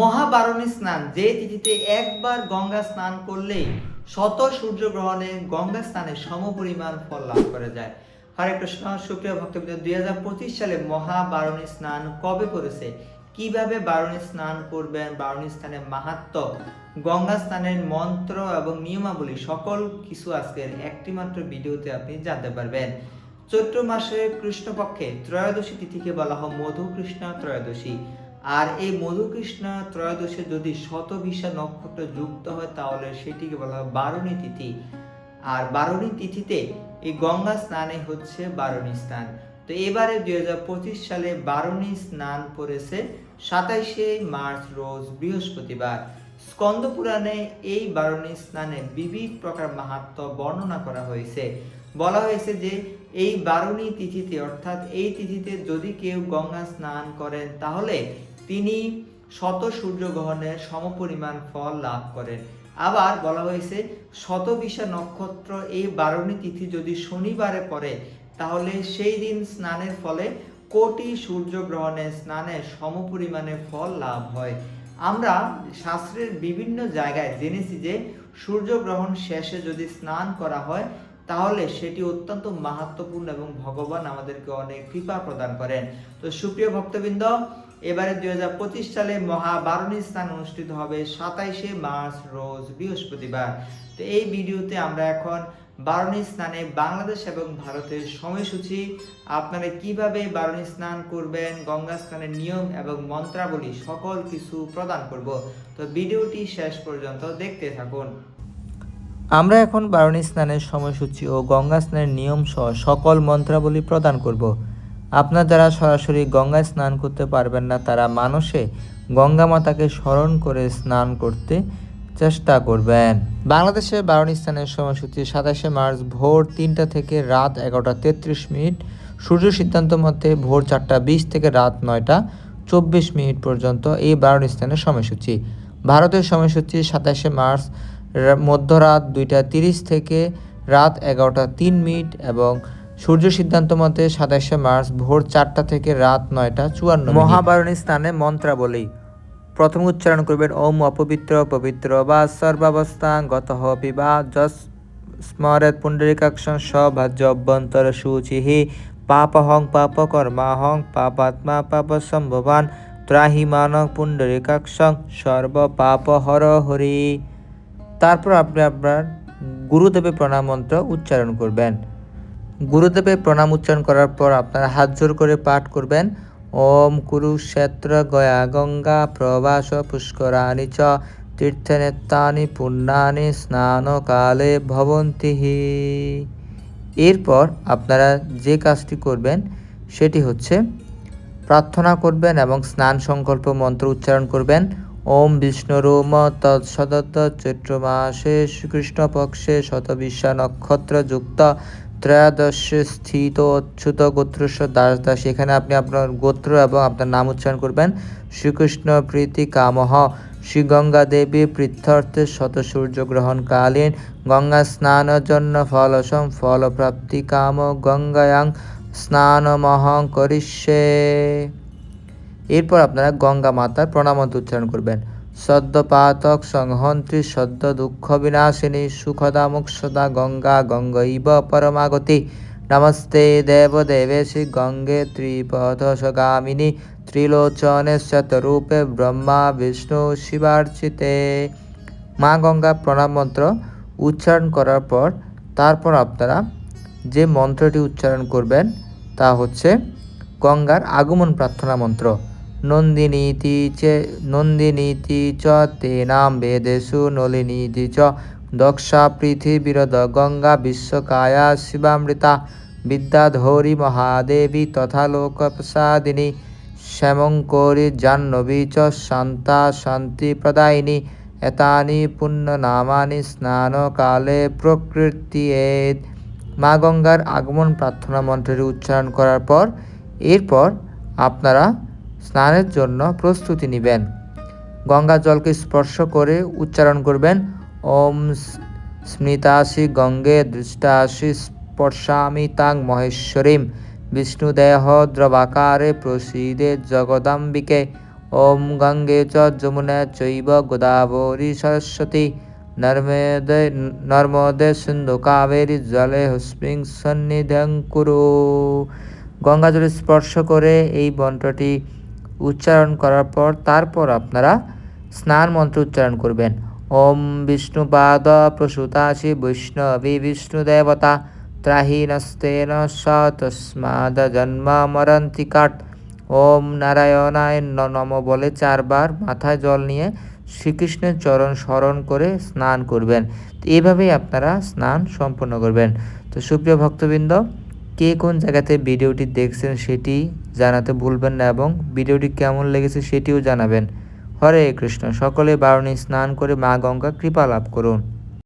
মহাবারণী স্নান, যে তিথিতে একবার গঙ্গা স্নান করলেই শত সূর্যগ্রহণে গঙ্গা স্নানে সমপরিমাণ ফল লাভ করা যায়। হরে কৃষ্ণ, সুপ্রিয় ভক্তবৃন্দ, দুই হাজার পঁচিশ সালে মহাবারণী স্নান কবে করেছে? কীভাবে বারণী স্নান করবেন? বারণী স্থানের মাহাত্ম গঙ্গা স্নানের মন্ত্র এবং নিয়মাবলী সকল কিছু আজকের একটি মাত্র ভিডিওতে আপনি জানতে পারবেন। চৈত্র মাসের কৃষ্ণপক্ষে ত্রয়োদশী তিথিকে বলা হয় মধু কৃষ্ণ ত্রয়োদশী। আর এই মধু কৃষ্ণ ত্রয়োদশী যদি শতভিসা নক্ষত্র যুক্ত হয়, তাহলে সেটিকে বলা হয় বারণী তিথি। আর বারণী তিথিতে এই গঙ্গা স্নানে হচ্ছে বারণী স্নান। তো এবারে দুই হাজার পঁচিশ সালে বারণী স্নান পড়েছে সাতাইশে মার্চ রোজ বৃহস্পতিবার। স্কন্দ পুরাণে এই বারণী স্নানে বিবিধ প্রকার মাহাত্ম বর্ণনা করা হয়েছে। বলা হয়েছে যে এই বারণী তিথিতে, অর্থাৎ এই তিথিতে যদি কেউ গঙ্গা স্নান করেন, তাহলে তিনি শত সূর্যগ্রহণের সমপরিমাণ ফল লাভ করেন। আবার বলা হয়েছে, শতবিশা নক্ষত্র এই বারণী তিথি যদি শনিবারে পড়ে, তাহলে সেই দিন স্নানের ফলে কোটি সূর্যগ্রহণে স্নানের সমপরিমাণে ফল লাভ হয়। আমরা শাস্ত্রের বিভিন্ন জায়গায় জেনেছি যে, সূর্যগ্রহণ শেষে যদি স্নান করা হয়, তাহলে সেটি অত্যন্ত মাহাত্মপূর্ণ এবং ভগবান আমাদেরকে অনেক কৃপা প্রদান করেন। তো সুপ্রিয় ভক্তবৃন্দ এবারে দুই হাজার পঁচিশ সালে মহাবারণী স্নান অনুষ্ঠিত হবে সাতাইশে মার্চ রোজ বৃহস্পতিবার। তো এই ভিডিওতে আমরা এখন বারণী স্নানে বাংলাদেশ এবং ভারতের সময়সূচি, আপনারা কীভাবে বারণী স্নান করবেন, গঙ্গা স্নানের নিয়ম এবং মন্ত্রাবলী সকল কিছু প্রদান করব। তো ভিডিওটি শেষ পর্যন্ত দেখতে থাকুন। আমরা এখন বারণী স্নানের সময়সূচি ও গঙ্গা স্নানের নিয়ম সহ সকল মন্ত্রাবলী প্রদান করব। আপনার যারা সরাসরি গঙ্গায় স্নান করতে পারবেন না। তারা মানুষে গঙ্গা মাতাকে স্মরণ করে স্নান করতে চেষ্টা করবেন। বাংলাদেশের বারণী স্নানের সময়সূচি সাতাশে মার্চ ভোর তিনটা থেকে রাত এগারোটা তেত্রিশ মিনিট। সূর্য সিদ্ধান্ত মতে ভোর চারটা বিশ থেকে রাত নয়টা চব্বিশ মিনিট পর্যন্ত এই বারণী স্নানের সময়সূচি। ভারতের সময়সূচি সাতাশে মার্চ মধ্যরাত দুইটা তিরিশ থেকে রাত এগারোটা তিন মিনিট এবং সূর্য সিদ্ধান্ত মতে সাতাশে মার্চ ভোর চারটা থেকে রাত নয়টা চুয়ান্ন মহাবারণী স্থানে মন্ত্রাবলী। প্রথম উচ্চারণ করবেন, ওম অপবিত্র, পবিত্র বা সর্বাবস্থা গত পিবা যস স্মরেত পুণ্ডরিকাক্ষ সভাজ্য, অভ্যন্তর শুচিহি পাপহং পাপকর্মাহং পাপাত্মা পাপ সম্ভবান ত্রাহি মানক পুণ্ডরিকাক্ষং সর্ব পাপ হর হরি। তারপর আপনি আপনার গুরুদেবের প্রণাম মন্ত্র উচ্চারণ করবেন। গুরুদেবের প্রণাম উচ্চারণ করার পর আপনারা হাত জোর করে পাঠ করবেন। ওম কুরুক্ষেত্র গয়া গঙ্গা প্রবাস পুষ্করাণি চ তীর্থনেত্তানি পুণ্যানি স্নান কালে ভবন্তিহি এরপর আপনারা যে কাজটি করবেন সেটি হচ্ছে প্রার্থনা করবেন এবং স্নান সংকল্প মন্ত্র উচ্চারণ করবেন। ওম বিষ্ণুরোম তৎসদত্ত চৈত্র মাসে শ্রীকৃষ্ণ পক্ষে শতবিশা নক্ষত্র যুক্ত ত্রয়োদশে স্থিত অচ্যুত গোত্রস্ব দাস। দাস এখানে আপনি আপনার গোত্র এবং আপনার নাম উচ্চারণ করবেন। শ্রীকৃষ্ণ প্রীতি কামহ শ্রী গঙ্গা দেবী পৃথ্বর্থে শত সূর্যগ্রহণকালীন গঙ্গা স্নানের জন্য ফলসম ফলপ্রাপ্তি কাম গঙ্গায়াং স্নানমহং করিষ্যে। এরপর আপনারা গঙ্গা মাতার প্রণামন্ত উচ্চারণ করবেন। সদ্য পাতক সংহন্ত্রী সদ্য দুঃখ বিনাশিনী সুখদা মুক্ষদা গঙ্গা গঙ্গৈব পরমাগতি। নমস্তে দেব দেবেশি গঙ্গে ত্রিপথসগামিনী ত্রিলোচনে শতরূপে ব্রহ্মা বিষ্ণু শিবার্চিতে। মা গঙ্গা প্রণাম মন্ত্র উচ্চারণ করার পর তারপর আপনারা যে মন্ত্রটি উচ্চারণ করবেন তা হচ্ছে গঙ্গার আগমন প্রার্থনা মন্ত্র। নন্দিনীতি চে, নন্দিনীতি চ তে নাম বেদেশু নলিনীতি চ। দক্ষা পৃথিবীরদ গঙ্গা বিশ্বকায়া শিবামৃতা। বিদ্যাধরী মহাদেবী তথা লোকপ্রসাদিনী। শ্যামঙ্করী জাহ্নবী চ, শান্তা শান্তি প্রদায়িনী। এতানি পুণ্যনামানি স্নানকালে প্রকৃতিয়েদ। মা গঙ্গার আগমন প্রার্থনা মন্ত্রের উচ্চারণ করার পর, এরপর আপনারা স্নানের জন্য প্রস্তুতি নেবেন। গঙ্গা জলকে স্পর্শ করে উচ্চারণ করবেন, ওম স- স্মৃতাসি গঙ্গে দৃষ্টাসি স্পর্শামি তাং মহেশ্বরীম, বিষ্ণুদেহ দ্রবাকারে প্রসীদে জগদাম্বিকে, ওম গঙ্গে চ যমুনা চৈব গোদাবরী সরস্বতী, নর্মদে নর্মদে সিন্ধু কাবেরী জলে হস্মিং সন্নিধান কুরু। গঙ্গা জলে স্পর্শ করে এই মন্ত্রটি উচ্চারণ করার পর তারপর আপনারা স্নান মন্ত্র উচ্চারণ করবেন। ওম বিষ্ণু বিষ্ণুপাদ প্রসূতাসি বৈষ্ণবী বিষ্ণু দেবতা ত্রাহি নস্তেন স তস্মাদ জন্ম মরন্তি কাট। ওম নারায়ণায় নম বলে চারবার মাথায় জল নিয়ে শ্রীকৃষ্ণের চরণ স্মরণ করে স্নান করবেন। তো এইভাবেই আপনারা স্নান সম্পন্ন করবেন। তো সুপ্রিয় ভক্তবৃন্দ কে কোন জায়গাতে ভিডিওটি দেখছেন সেটি জানাতে ভুলবেন না এবং ভিডিওটি কেমন লেগেছে সেটিও জানাবেন। হরে কৃষ্ণ। সকলে বারণী স্নান করে মা গঙ্গা কৃপা লাভ করুন।